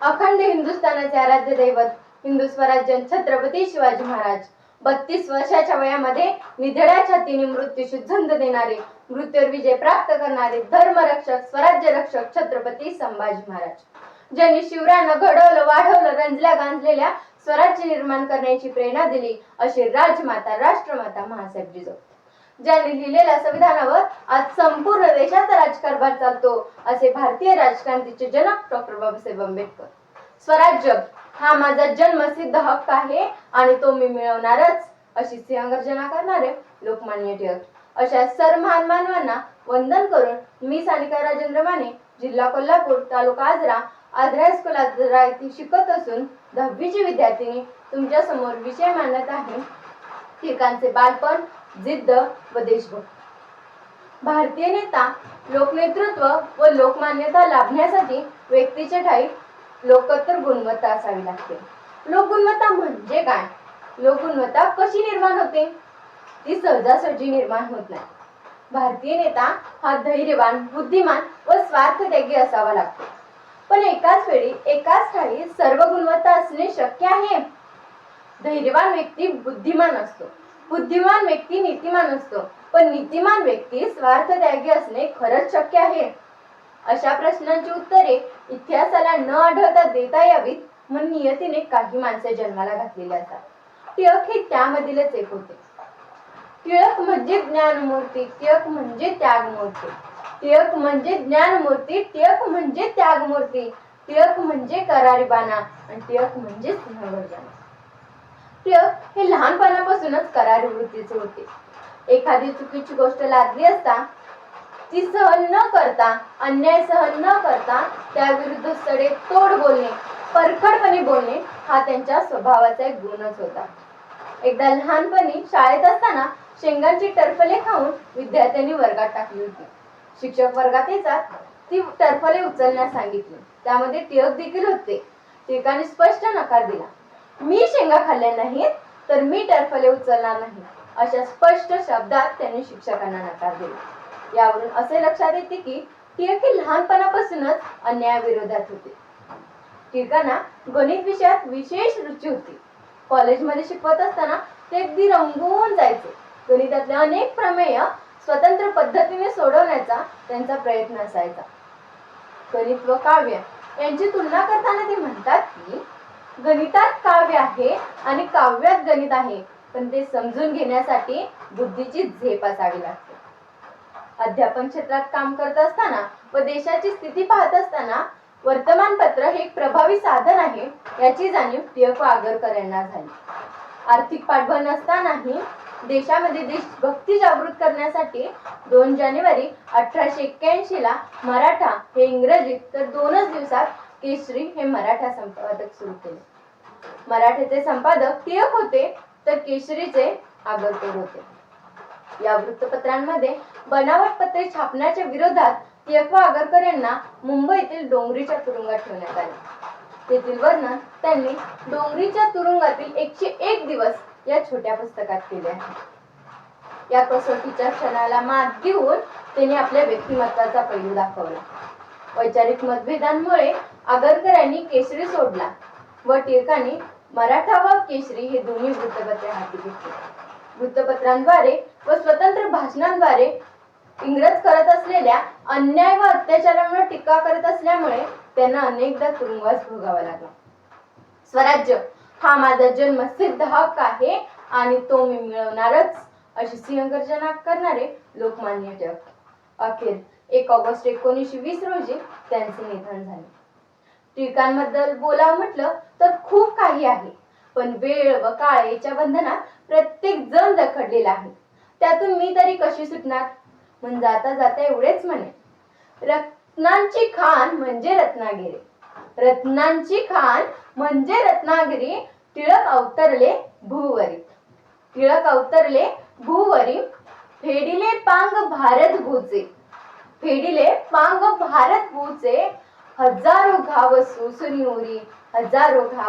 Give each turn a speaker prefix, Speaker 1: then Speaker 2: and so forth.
Speaker 1: अखंड हिंदुस्थानाचे आराध्य दैवत हिंदू स्वराज्य छत्रपती शिवाजी महाराज. बत्तीस वर्षाच्या वयामध्ये निधड्या छातीने मृत्यूशी झुंज देणारे मृत्यूवर विजय प्राप्त करणारे धर्मरक्षक स्वराज्य रक्षक छत्रपती संभाजी महाराज. ज्यांनी शिवरानं घडवलं वाढवलं रंजल्या गांजलेल्या स्वराज्य निर्माण करण्याची प्रेरणा दिली अशी राजमाता राष्ट्रमाता महासाहेब जिजाऊ ज्यांनी लिहिलेल्या संविधानावर आज संपूर्ण देशाचा राजकारभार चालतो असे भारतीय राजक्रांतीचे जनक डॉक्टर बाबासाहेब आंबेडकर. स्वराज्य हा माझा जन्मसिद्ध हक्क आहे आणि तो मी मिळवणारच अशी सिंहगर्जना करणारे लोकमान्य टिळक. अशा सर महान मानवांना वंदन करून मी सानिका राजेंद्र माने जिल्हा कोल्हापूर तालुका आजरा आजरा हायस्कूल आजरा येथे शिकत असून दहावीची विद्यार्थिनी तुमच्यासमोर विषय मांडत आहे. टिळकांचे बालपण जिद्द व देशभक्त. भारतीय नेता लोकनेतृत्व व लोकमान्यता लाभण्यासाठी व्यक्तीच्या ठाई लोकोत्तर गुणवत्ता असावी लागते. लोकगुणवत्ता म्हणजे काय? लोकगुणवत्ता कशी निर्माण होते? ती सहजासहजी निर्माण होत नाही. भारतीय नेता हा धैर्यवान बुद्धिमान व स्वार्थत्यागी असावा लागतो. पण एकाच वेळी एकाच ठाई सर्व गुणवत्ता असणे शक्य आहे? धैर्यवान व्यक्ती बुद्धिमान असतो. बुद्धिमान व्यक्ती नीतिमान असतो. पण नीतिमान व्यक्ती स्वार्थ त्यागी असणे खरंच शक्य आहे. अशा प्रश्नांची उत्तरे इतिहासाला न आढळता देता यावीत म्हणून नियतीने काही माणसे जन्माला घातलेली असतात. टिळक हे त्यामधीलच एक होते. टिळक म्हणजे ज्ञानमूर्ती टिळक म्हणजे त्यागमूर्ती. टिळक म्हणजे ज्ञानमूर्ती टिळक म्हणजे त्यागमूर्ती. टिळक म्हणजे करारीबाणा आणि टिळक म्हणजे सिंहगर्जना. टिळक हे लहानपणापासूनच करार वृत्तीचे होते. एखादी चुकीची गोष्ट लागली असता ती सहन न करता अन्याय सहन न करता त्याविरुद्ध सडे तोड बोलणे परखडपणे बोलणे हा त्यांच्या स्वभावाचा एक गुणच होता. एकदा लहानपणी शाळेत असताना शेंगांची टरफले खाऊन विद्यार्थ्यांनी वर्गात टाकली होती. शिक्षक वर्गात येतात ती टरफले उचलण्यास सांगितली. त्यामध्ये टिळक देखील होते. टिळकाने स्पष्ट नकार दिला. मी शेंगा खाल्ल्या नाहीत तर मी टरफले उचलणार नाही अशा स्पष्ट शब्दात त्यांनी शिक्षकांना नकार दिला. यावरून असे लक्षात येते की टिळक हे लहानपणापासूनच अन्यायाविरोधात होते. टिळकांना गणित विषयात विशेष रुची होती. कॉलेजमध्ये शिकवत असताना ते अगदी रंगून जायचे. गणितातले अनेक प्रमेय स्वतंत्र पद्धतीने सोडवण्याचा त्यांचा प्रयत्न असायचा. गणित व काव्य यांची तुलना करताना ते म्हणतात की गणितात काव्य आहे आणि काव्यात गणित आहे. पण ते समजून घेण्यासाठी बुद्धीची झेप असावी लागते. अध्यापन क्षेत्रात काम करत असताना व देशाची स्थिती पाहत असताना वर्तमानपत्र हे एक प्रभावी साधन आहे याची जाणीव टिळक आगरकर यांना झाली. आर्थिक पाठबळ नसतानाही देशामध्ये देशभक्ती जागृत करण्यासाठी दोन जानेवारी अठराशे एक्क्याऐंशी ला मराठा हे इंग्रजीत तर दोनच दिवसात केसरी हे मराठा संपादक सुरू केले. मराठीचे संपादक टिळक होते तर केशरीचे आगरकर होते. या वृत्तपत्रांमध्ये बनावट पत्रे छापण्याच्या विरोधात टिळक व आगरकर यांना मुंबईतील डोंगरीच्या तुरुंगात ठेवण्यात आले. तेथील वर्णन त्यांनी डोंगरीच्या तुरुंगातील एकशे एक दिवस या छोट्या पुस्तकात केले आहे. या कसोटीच्या क्षणाला मात देऊन त्यांनी आपल्या व्यक्तिमत्वाचा पैलू दाखवला. वैचारिक मतभेदांमुळे आगरकर यांनी केसरी सोडला. व टिळकांनी मराठा व केसरी हे दोन्ही वृत्तपत्रे हाती घेतली. वृत्तपत्रांद्वारे व स्वतंत्र भाषणांद्वारे इंग्रज करत असलेल्या अन्याय व अत्याचारांवर टीका करत असल्यामुळे त्यांना अनेकदा तुरुंगवास भोगावा लागला. स्वराज्य हा माझा जन्मसिद्ध हक्क आहे आणि तो मी मिळवणारच अशी सिंहगर्जना करणारे लोकमान्य टिळक. अखेर एक ऑगस्ट एकोणीसशे वीस रोजी त्यांचे निधन झाले. टिळकांबद्दल बोलावं म्हटलं तर खूप काही आहे. पण वेळ व काळ याच्या बंधनात प्रत्येक जण जखडलेला आहे. त्यातून मी तरी कशी सुटणार? म्हणजे मग जाता जाता एवढेच म्हणे. रत्नांची खान म्हणजे रत्नागिरी. रत्नांची खान म्हणजे रत्नागिरी टिळक अवतरले भूवरी. टिळक अवतरले भूवरी फेडिले पांग भारत भूचे. फेडिले पांग भारत भूचे हजारो घाव सुसुनी उरी हजारो घाव